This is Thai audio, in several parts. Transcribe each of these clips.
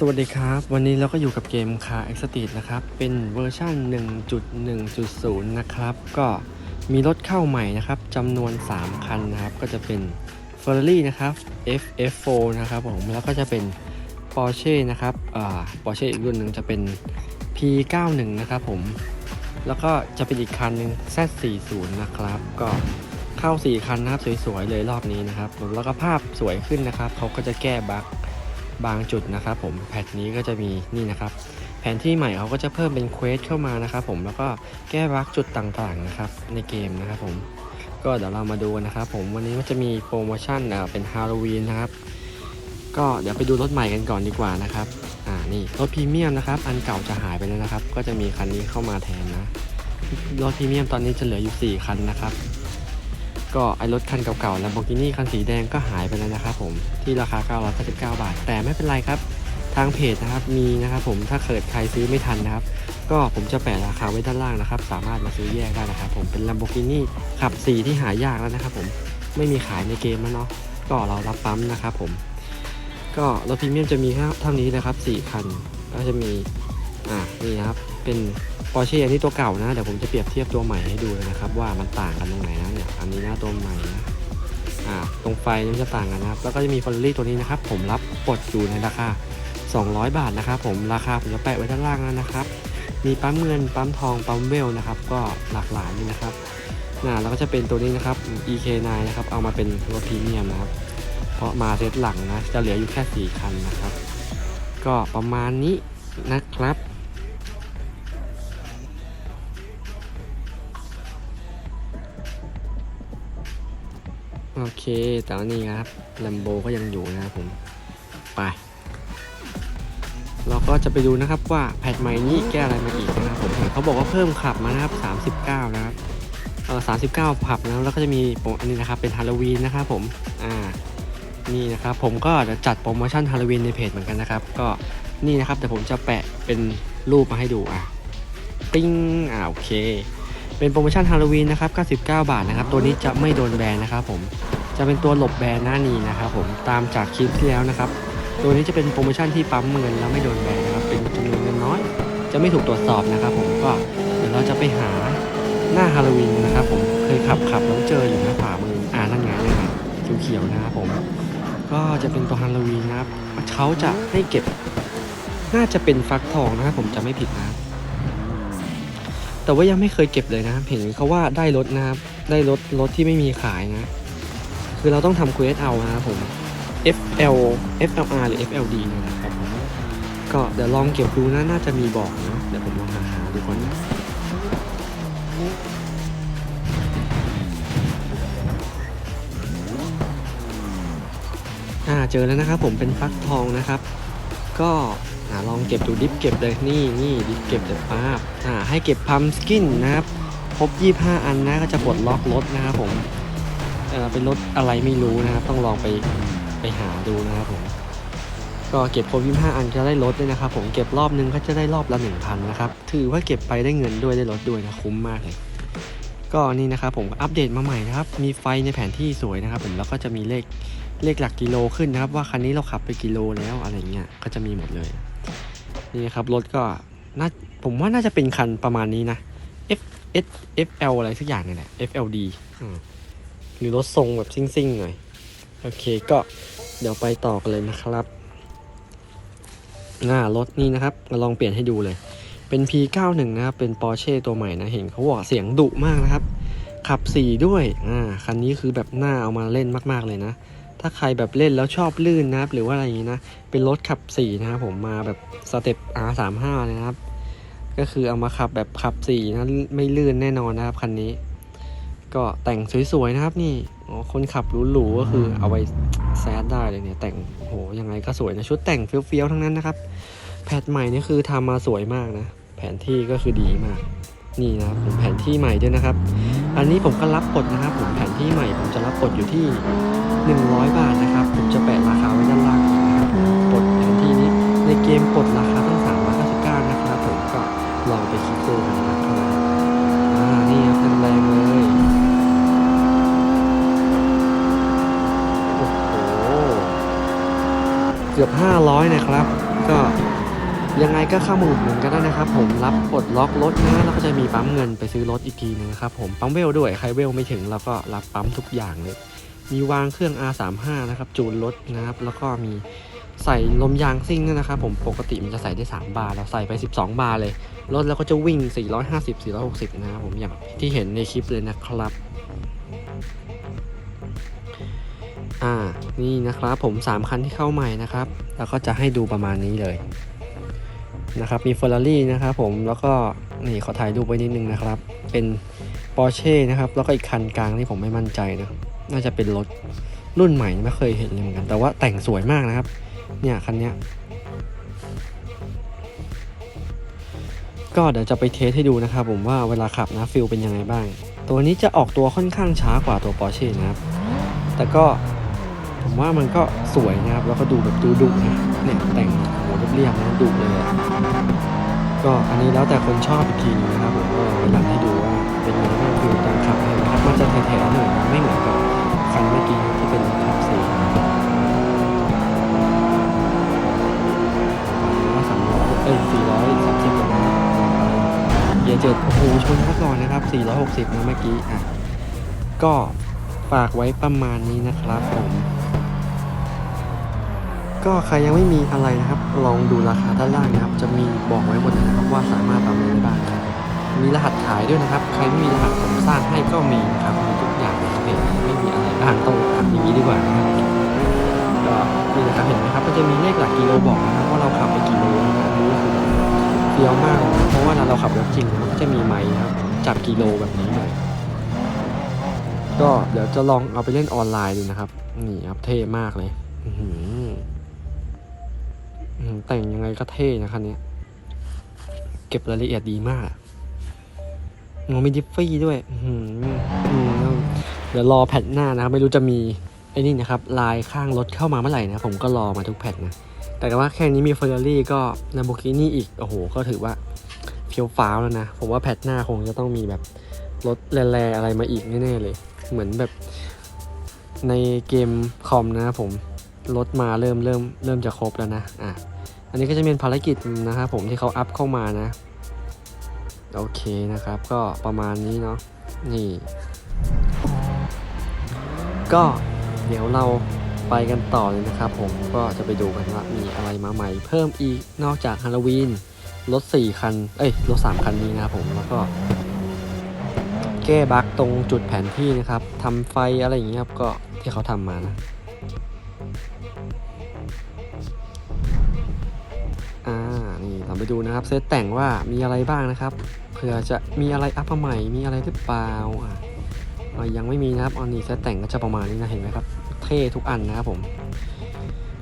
สวัสดีครับ วันนี้เราก็อยู่กับเกม Car e x t r e นะครับ เป็นเวอร์ชัน1.1.0 นะครับ ก็มีรถเข้าใหม่นะครับจำนวน 3 คันนะครับ ก็จะเป็น Ferrari นะครับ FF4 นะครับผม แล้วก็จะเป็น Porsche นะครับอ่า Porsche อีกรุ่นหนึ่งจะเป็น P91 นะครับผม แล้วก็จะเป็นอีกคันหนึ่ง Z40 นะครับ ก็เข้า 4 คันนะครับสวยๆเลยรอบนี้นะครับ แล้วก็ภาพสวยขึ้นนะครับเขาก็จะแก้บั๊ก บางจุดนะครับผมแพทนี้ก็จะมีนี่นะครับ แผนที่ใหม่เขาก็จะเพิ่มเป็นเควสเข้ามานะครับผมแล้วก็แก้บั๊กจุดต่างๆนะครับในเกมนะครับผมก็เดี๋ยวเรามาดูนะครับผมวันนี้มันจะมีโปรโมชั่นเป็นฮาโลวีนนะครับก็เดี๋ยวไปดูรถใหม่กันก่อนดีกว่านะครับอ่านี่รถพรีเมียมนะครับอันเก่าจะหายไปแล้วนะครับ ก็จะมีคันนี้เข้ามาแทนนะรถพรีเมียมตอนนี้จะเหลืออยู่ 4 คันนะครับ ก็ไอรถคันเก่าๆ Lamborghini คันสีแดงก็หายไปแล้วนะครับผมที่ราคา 999 บาท แต่ไม่เป็นไรครับ ทางเพจนะครับมีนะครับผมถ้าเกิดใครซื้อไม่ทันนะครับ ก็ผมจะแปะราคาไว้ด้านล่างนะครับ สามารถมาซื้อแยกได้นะครับผมเป็น Lamborghini ขับสีที่หายากแล้วนะครับผมไม่มีขายในเกมแล้วเนาะก็เรารับปั๊มนะครับผม ก็รถพรีเมียมจะมีแค่เท่านี้นะครับ4คันก็จะมีอ่านี่ครับ เป็นปอร์เช่อันนี้ตัวเก่านะ เดี๋ยวผมจะเปรียบเทียบตัวใหม่ให้ดูเลยนะครับ ว่ามันต่างกันตรงไหนนะเนี่ยอันนี้นะตัวใหม่นะอ่าตรงไฟนี่มันจะต่างกันนะครับ แล้วก็จะมีฟอร์รี่ตัวนี้นะครับ ผมรับปลดอยู่ในราคา 200 บาทนะครับผมราคาผมจะแปะไว้ด้านล่างแล้วนะครับ มีปั๊มเงินปั๊มทองปั๊มเวลนะครับ ก็หลากหลายนี่นะครับนะแล้วก็จะเป็นตัวนี้นะครับ EK9 นะครับเอามาเป็นรถพรีเมียมนะครับ เพราะมาเซตหลังนะจะเหลืออยู่แค่ 4 คันนะครับ ก็ประมาณนี้นะครับ โอเคแต่ว่านี่ครับลัมโบก็ยังอยู่นะครับผม ไป เราก็จะไปดูนะครับว่าแพทใหม่นี้แก้อะไรมาอีกนะครับผมเห็นเขาบอกว่าเพิ่มขับมานะครับ 39 นะครับ เออ39ผับนะแล้วก็จะมีโปรอันนี้นะครับเป็นฮาโลวีนนะครับผม อ่า นี่นะครับผมก็จะจัดโปรโมชั่นฮาโลวีนในเพจเหมือนกันนะครับ ก็นี่นะครับแต่ผมจะแปะเป็นรูปมาให้ดูอะ ปิ้งอ่าโอเค เป็นโปรโมชั่นฮาโลวีนนะครับ 99 บาทนะครับ ตัวนี้จะไม่โดนแบนนะครับผม จะเป็นตัวหลบแบนหน้านี้นะครับผม ตามจากคลิปที่แล้วนะครับ ตัวนี้จะเป็นโปรโมชั่นที่ปั๊มเงินแล้วไม่โดนแบนนะครับ เป็นจำนวนเงินน้อย จะไม่ถูกตรวจสอบนะครับผม ก็เดี๋ยวเราจะไปหาหน้าฮาโลวีนนะครับผม เคยขับขับแล้วเจออยู่นะฝ่ามือ อ่านั่นไงนั่นไงเขียวๆนะครับผม ก็จะเป็นตัวฮาโลวีนนะครับเขาจะให้เก็บ น่าจะเป็นฟักทองนะครับผมจะไม่ผิดนะ แต่ว่ายังไม่เคยเก็บเลยนะครับเห็นเขาว่าได้รถนะครับได้รถรถที่ไม่มีขายนะ คือเราต้องทำเควสเอานะครับผม FL FLR หรือ FLD เนี่ยนะครับผมก็เดี๋ยวลองเก็บดูนะน่าจะมีบอกนะเดี๋ยวผมลองหาหาดูก่อนนะอ่าเจอแล้วนะครับผมเป็นฟักทองนะครับ ก็ อ่าลองเก็บดูดิฟเก็บเลยนี่นี่ดิฟเก็บเดี๋ยวป้าบอ่าให้เก็บพัมสกินนะครับครบ 25 อันนะก็จะปลดล็อกรถนะครับผมเออเป็นรถอะไรไม่รู้นะครับ ต้องลองไปไปหาดูนะครับผมก็เก็บครบ 25 อันจะได้รถด้วยนะครับ ผมเก็บรอบนึงก็จะได้รอบละ 1,000 นะครับ ถือว่าเก็บไปได้เงินด้วยได้รถด้วยนะคุ้มมากเลยก็นี่นะครับผมอัปเดตมาใหม่นะครับ มีไฟในแผนที่สวยนะครับ ผมแล้วก็จะมีเลข เลขหลักกิโลขึ้นนะครับ ว่าคันนี้เราขับไปกิโลแล้วอะไรเงี้ยก็จะมีหมดเลยนี่ครับรถก็น่าผมว่าน่าจะเป็นคันประมาณนี้นะ F S F L อะไรสักอย่างเนี่ยแหละ F L D อืมหรือรถทรงแบบซิ่งๆหน่อย โอเคก็เดี๋ยวไปต่อกันเลยนะครับอ่ารถนี่นะครับมาลองเปลี่ยนให้ดูเลย เป็น P91 นะครับ เป็น Porsche ตัวใหม่นะ เห็นเขาบอกเสียงดุมากนะครับ ขับ 4 ด้วย อ่า คันนี้คือแบบน่าเอามาเล่นมาก ๆ เลยนะ ถ้าใครแบบเล่นแล้วชอบลื่นนะครับ หรือว่าอะไรอย่างนี้นะ เป็นรถขับ4นะครับผมมาแบบสเต็ป R35 เลยนะครับ ก็คือเอามาขับแบบขับ4นะไม่ลื่นแน่นอนนะครับคันนี้ ก็แต่งสวยๆนะครับนี่อ๋อคนขับหรูๆก็คือเอาไว้แซดได้เลยเนี่ย แต่งโหยังไงก็สวยนะชุดแต่งเฟี้ยวๆทั้งนั้นนะครับ แพทใหม่นี่คือทำมาสวยมากนะ แผนที่ก็คือดีมาก นี่นะครับผมแผนที่ใหม่ด้วยนะครับ อันนี้ผมก็รับกดนะครับผมแผนที่ใหม่ผมจะรับกดอยู่ที่ 100 บาทนะครับ ผมจะแปะราคาไว้ด้านล่างอีกนะครับกดแผนที่นี้ในเกมกดราคาตั้ง399นะครับผมก็ลองไปคลิกดูกันนะครับอ่านี่ครับแรงๆเลยโอ้โหเกือบ 500 นะครับ ก็ ยังไงก็เข้ามาอุดหนุนกันได้นะครับผมรับปลดล็อกรถนะแล้วก็จะมีปั๊มเงินไปซื้อรถอีกทีหนึงนะครับผมปั๊มเวลด้วยใครเวลไม่ถึงเราก็รับปั๊มทุกอย่างเลย มีวางเครื่อง R35 นะครับจูนรถนะครับแล้วก็มีใส่ลมยางซิ่งด้วยนะครับผมปกติมันจะใส่ได้ 3 บาร์เราใส่ไป 12 บาร์เลยรถแล้วก็จะวิ่ง 450 460 นะครับผมอย่างที่เห็นในคลิปเลยนะครับอ่านี่นะครับผม 3 คันที่เข้าใหม่นะครับ แล้วก็จะให้ดูประมาณนี้เลย นะครับมี Ferrari นะครับผมแล้วก็นี่ขอถ่ายรูปไว้นิดนึงนะครับ เป็น Porsche นะครับ แล้วก็อีกคันกลางที่ผมไม่มั่นใจนะน่าจะเป็นรถรุ่นใหม่ไม่เคยเห็นเลยเหมือนกัน แต่ว่าแต่งสวยมากนะครับ เนี่ยคันเนี้ยก็เดี๋ยวจะไปเทสให้ดูนะครับผมว่าเวลาขับนะฟิลเป็นยังไงบ้าง ตัวนี้จะออกตัวค่อนข้างช้ากว่าตัว Porsche นะครับ แต่ก็ผมว่ามันก็สวยนะครับ แล้วก็ดูแบบดูดุนะ เนี่ยแต่งโหเรียบๆนะดุเลยอะก็อันนี้แล้วแต่คนชอบอีกทีนึงนะครับผมก็ไปรันให้ดูว่าเป็นยังไงบ้างฟิลตอนขับนะครับมันจะแถวๆหน่อยนะไม่เหมือนกับคันเมื่อกี้ที่เป็นขับสีว่าสามร้อยเอ้ยสี่ร้อยสามสิบนะเยร์เจ็ดโอ้โหชนเขาก่อนนะครับสี่ร้อยหกสิบนะเมื่อกี้อะก็ฝากไว้ประมาณนี้นะครับผม ก็ใครยังไม่มีอะไรนะครับ ลองดูราคาด้านล่างนะครับ จะมีบอกไว้หมดนะครับว่าสามารถทำอะไรได้บ้างนะครับมีรหัสขายด้วยนะครับ ใครไม่มีรหัสผมสร้างให้ก็มีนะครับ มีทุกอย่างนเห็นไม่มีอะไรบ้างต้องทำอย่างนี้ดีกว่านะครับก็นี่นะครับเห็นไหมครับก็จะมีเลขหลักกิโลบอกนะครับว่าเราขับไปกี่โลนะครับนนี้ก็คือเฟี้ยวมากเลยนะเพราะว่าเราขับรถจริงนะครับก็จะมีไมค์นะครับจับกิโลแบบนี้เลยก็เดี๋ยวจะลองเอาไปเล่นออนไลน์ดูนะครับ นี่ครับเท่มากเลย อื แต่งยังไงก็เท่นะคันนี้เก็บรายละเอียดดีมากงอมีดิฟฟี่ด้วยเดี๋ยวรอแพทหน้านะครับ ไม่รู้จะมีไอ้นี่นะครับ ลายข้างรถเข้ามาเมื่อไหร่นะ ผมก็รอมาทุกแพทนะ แต่ว่าแค่นี้มีเฟอร์รารี่ก็ Lamborghini อีก โอ้โห ก็ถือว่าเฟี้ยวฟ้าวแล้วนะ ผมว่าแพทหน้าคงจะต้องมีแบบรถแร่ๆอะไรมาอีกแน่ๆเลย เหมือนแบบในเกมคอมนะผม รถมาเริ่มเริ่มเริ่มจะครบแล้วนะอะอันนี้ก็จะเป็นภารกิจนะครับผมที่เขาอัพเข้ามานะ โอเคนะครับ ก็ประมาณนี้เนาะนี่ ก็เดี๋ยวเราไปกันต่อเลยนะครับผมก็จะไปดูกันว่ามีอะไรมาใหม่ เพิ่มอีกนอกจากฮาโลวีนรถ 4 คัน เอ้ย รถ 3 คันนี้นะครับผม แล้วก็ แก้บั๊กตรงจุดแผนที่นะครับทำไฟอะไรอย่างเงี้ยครับ ก็ที่เขาทำมานะ ไปดูนะครับเซตแต่งว่ามีอะไรบ้างนะครับเผื่อจะมีอะไรอัพมาใหม่มีอะไรหรือเปล่าอะยังไม่มีนะครับอันนี้เซตแต่งก็จะประมาณนี้นะเห็นไหมครับเท่ทุกอันนะครับผม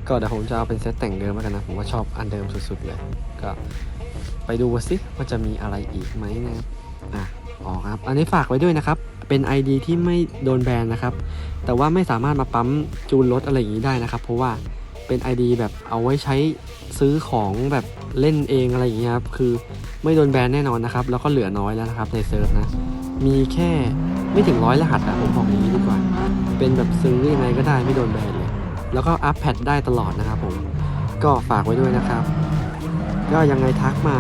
ก็เดี๋ยวผมจะเอาเป็นเซตแต่งเดิมแล้วกันนะผมว่าชอบอันเดิมสุดๆเลยก็ไปดูสิว่าจะมีอะไรอีกไหมนะครับอะอ๋อครับอันนี้ฝากไว้ด้วยนะครับเป็น ID ที่ไม่โดนแบนนะครับแต่ว่าไม่สามารถมาปั๊มจูนรถอะไรอย่างนี้ได้นะครับ เพราะว่า เป็น ID แบบเอาไว้ใช้ซื้อของแบบเล่นเองอะไรอย่างเงี้ยครับ คือไม่โดนแบนแน่นอนนะครับ แล้วก็เหลือน้อยแล้วนะครับในเซิร์ฟนะ มีแค่ไม่ถึงร้อยรหัสอะผมบอกอย่างนี้ดีกว่า เป็นแบบซื้อยังไงก็ได้ไม่โดนแบนเลย แล้วก็อัพแพดได้ตลอดนะครับผม ก็ฝากไว้ด้วยนะครับ ก็ยังไงทักมา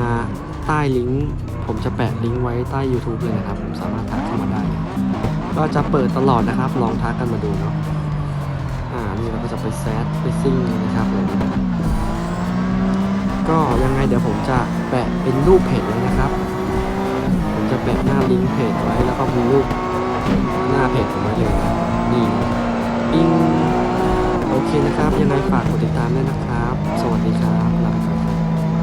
ใต้ลิงก์ผมจะแปะลิงก์ไว้ใต้ YouTube เลยนะครับ ผมสามารถทักเข้ามาได้ ก็จะเปิดตลอดนะครับ ลองทักกันมาดูเนาะ อ่านี่เราก็จะไปแซดไปซิ่งนะครับผมก็ยังไงเดี๋ยวผมจะแปะเป็นรูปเพจเลยนะครับ ผมจะแปะหน้าลิงก์เพจไว้แล้วก็มีรูปหน้าเพจผมไว้เลยนะนี่ปิ้งโอเคนะครับ ยังไงฝากกดติดตามด้วยนะครับ สวัสดีครับ